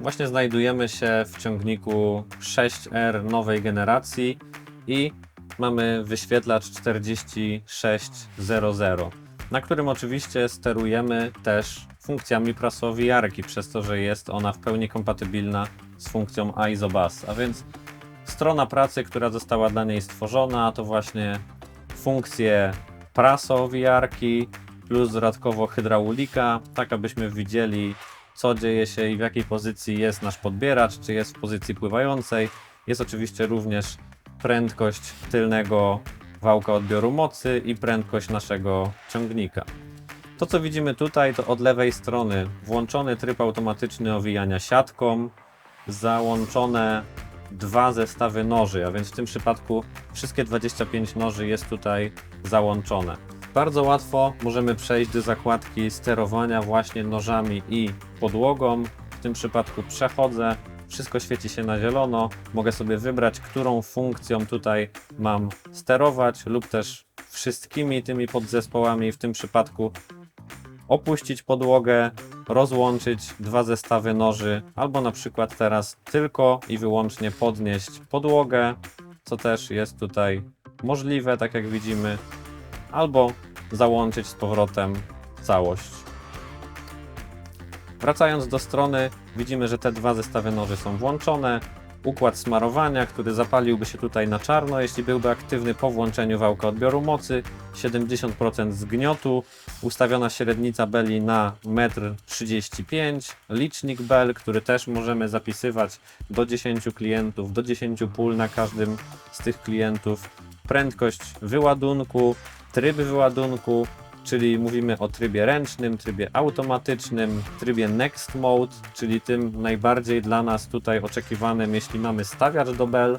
Właśnie znajdujemy się w ciągniku 6R nowej generacji i mamy wyświetlacz 4600, na którym oczywiście sterujemy też funkcjami prasowijarki, przez to, że jest ona w pełni kompatybilna z funkcją ISOBUS, a więc strona pracy, która została dla niej stworzona, to właśnie funkcje prasowijarki plus dodatkowo hydraulika, tak abyśmy widzieli co dzieje się i w jakiej pozycji jest nasz podbieracz, czy jest w pozycji pływającej. Jest oczywiście również prędkość tylnego wałka odbioru mocy i prędkość naszego ciągnika. To co widzimy tutaj to od lewej strony włączony tryb automatyczny owijania siatką, załączone dwa zestawy noży, a więc w tym przypadku wszystkie 25 noży jest tutaj załączone. Bardzo łatwo możemy przejść do zakładki sterowania właśnie nożami i podłogą. W tym przypadku przechodzę, wszystko świeci się na zielono. Mogę sobie wybrać, którą funkcją tutaj mam sterować, lub też wszystkimi tymi podzespołami. W tym przypadku opuścić podłogę, rozłączyć dwa zestawy noży, albo na przykład teraz tylko i wyłącznie podnieść podłogę, co też jest tutaj możliwe, tak jak widzimy, albo załączyć z powrotem całość. Wracając do strony, widzimy, że te dwa zestawy noży są włączone. Układ smarowania, który zapaliłby się tutaj na czarno, jeśli byłby aktywny po włączeniu wałka odbioru mocy. 70% zgniotu, ustawiona średnica beli na 1,35 m, licznik bel, który też możemy zapisywać do 10 klientów, do 10 pól na każdym z tych klientów. Prędkość wyładunku, tryb wyładunku, czyli mówimy o trybie ręcznym, trybie automatycznym, trybie Next Mode, czyli tym najbardziej dla nas tutaj oczekiwanym, jeśli mamy stawiacz do bel.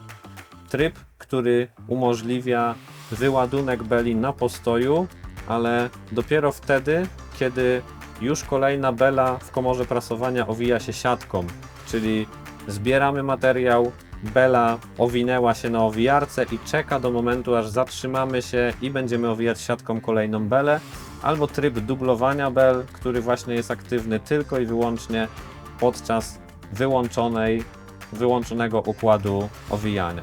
Tryb, który umożliwia wyładunek beli na postoju, ale dopiero wtedy, kiedy już kolejna bela w komorze prasowania owija się siatką, czyli zbieramy materiał, bela owinęła się na owijarce i czeka do momentu, aż zatrzymamy się i będziemy owijać siatką kolejną belę, albo tryb dublowania bel, który właśnie jest aktywny tylko i wyłącznie podczas wyłączonej, wyłączonego układu owijania.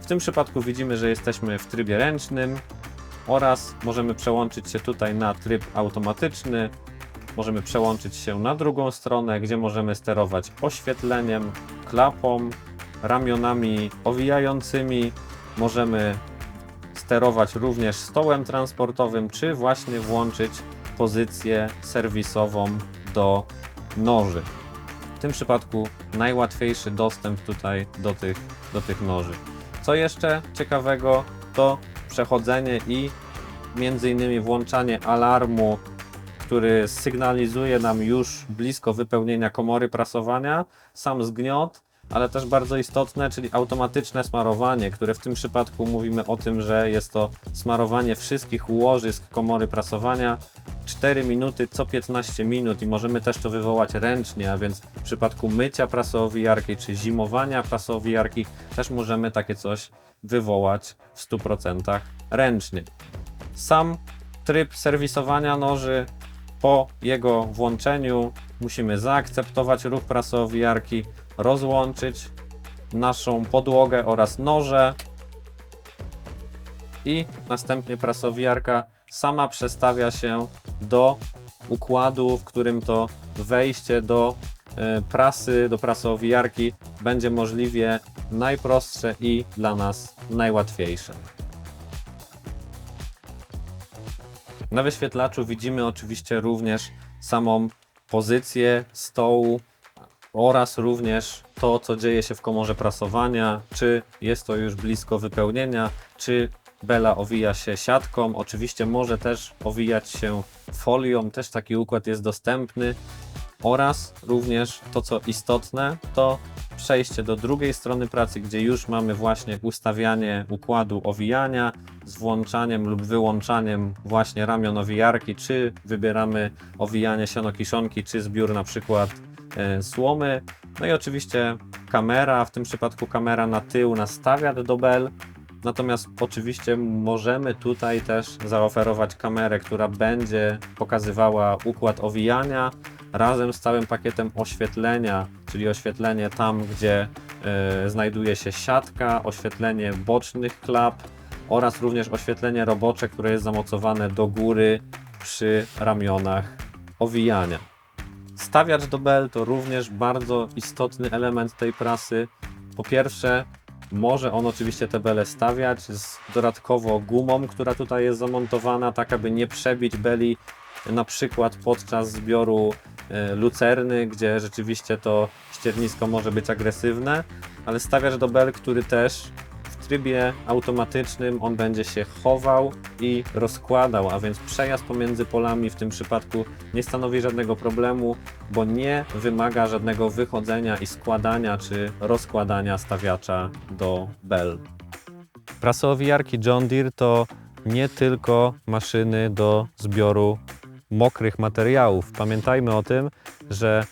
W tym przypadku widzimy, że jesteśmy w trybie ręcznym oraz możemy przełączyć się tutaj na tryb automatyczny. Możemy przełączyć się na drugą stronę, gdzie możemy sterować oświetleniem, klapą, ramionami owijającymi. Możemy sterować również stołem transportowym, czy właśnie włączyć pozycję serwisową do noży. W tym przypadku najłatwiejszy dostęp tutaj do tych, do tych noży. Co jeszcze ciekawego, to przechodzenie i między innymi włączanie alarmu, który sygnalizuje nam już blisko wypełnienia komory prasowania, sam zgniot, ale też bardzo istotne, czyli automatyczne smarowanie, które w tym przypadku mówimy o tym, że jest to smarowanie wszystkich łożysk komory prasowania 4 minuty co 15 minut i możemy też to wywołać ręcznie, a więc w przypadku mycia prasowijarki czy zimowania prasowijarki też możemy takie coś wywołać w 100% ręcznie. Sam tryb serwisowania noży po jego włączeniu musimy zaakceptować ruch prasowijarki, rozłączyć naszą podłogę oraz noże i następnie prasowiarka sama przestawia się do układu, w którym to wejście do e, prasy, do prasowijarki będzie możliwie najprostsze i dla nas najłatwiejsze. Na wyświetlaczu widzimy oczywiście również samą pozycję stołu oraz również to, co dzieje się w komorze prasowania, czy jest to już blisko wypełnienia, czy bela owija się siatką. Oczywiście może też owijać się folią, też taki układ jest dostępny. Oraz również to, co istotne, to przejście do drugiej strony pracy, gdzie już mamy właśnie ustawianie układu owijania z włączaniem lub wyłączaniem właśnie ramion owijarki, czy wybieramy owijanie sianokiszonki, czy zbiór na przykład słomy. No i oczywiście kamera, w tym przypadku kamera na tył, na stawiat do bel Natomiast oczywiście możemy tutaj też zaoferować kamerę, która będzie pokazywała układ owijania razem z całym pakietem oświetlenia, czyli oświetlenie tam, gdzie e, znajduje się siatka, oświetlenie bocznych klap oraz również oświetlenie robocze, które jest zamocowane do góry przy ramionach owijania. Stawiacz do bel to również bardzo istotny element tej prasy. Po pierwsze, może on oczywiście te bele stawiać z dodatkowo gumą, która tutaj jest zamontowana, tak aby nie przebić beli na przykład podczas zbioru e, lucerny, gdzie rzeczywiście to ściernisko może być agresywne, ale stawiacz do bel, który też trybie automatycznym on będzie się chował i rozkładał, a więc przejazd pomiędzy polami w tym przypadku nie stanowi żadnego problemu, bo nie wymaga żadnego wychodzenia i składania czy rozkładania stawiacza do bel. Prasowijarki John Deere to nie tylko maszyny do zbioru mokrych materiałów. Pamiętajmy o tym, że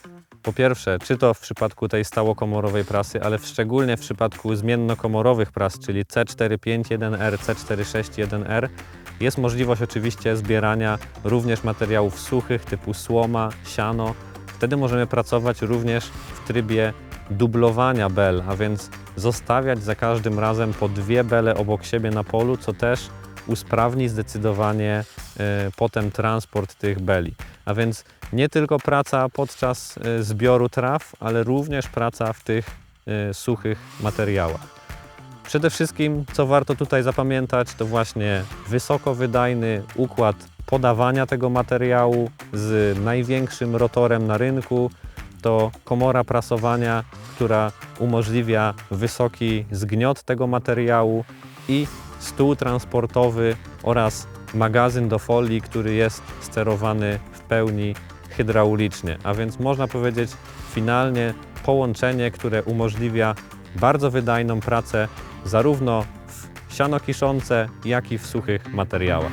po pierwsze, czy to w przypadku tej stałokomorowej prasy, ale w szczególnie w przypadku zmiennokomorowych pras, czyli C451R, C461R, jest możliwość oczywiście zbierania również materiałów suchych typu słoma, siano. Wtedy możemy pracować również w trybie dublowania bel, a więc zostawiać za każdym razem po dwie bele obok siebie na polu, co też usprawni zdecydowanie potem transport tych beli. A więc nie tylko praca podczas e, zbioru traw, ale również praca w tych e, suchych materiałach. Przede wszystkim, co warto tutaj zapamiętać, to właśnie wysokowydajny układ podawania tego materiału z największym rotorem na rynku. To komora prasowania, która umożliwia wysoki zgniot tego materiału i stół transportowy oraz magazyn do folii, który jest sterowany w pełni hydraulicznie. A więc można powiedzieć finalnie połączenie, które umożliwia bardzo wydajną pracę zarówno w siano kiszące, jak i w suchych materiałach.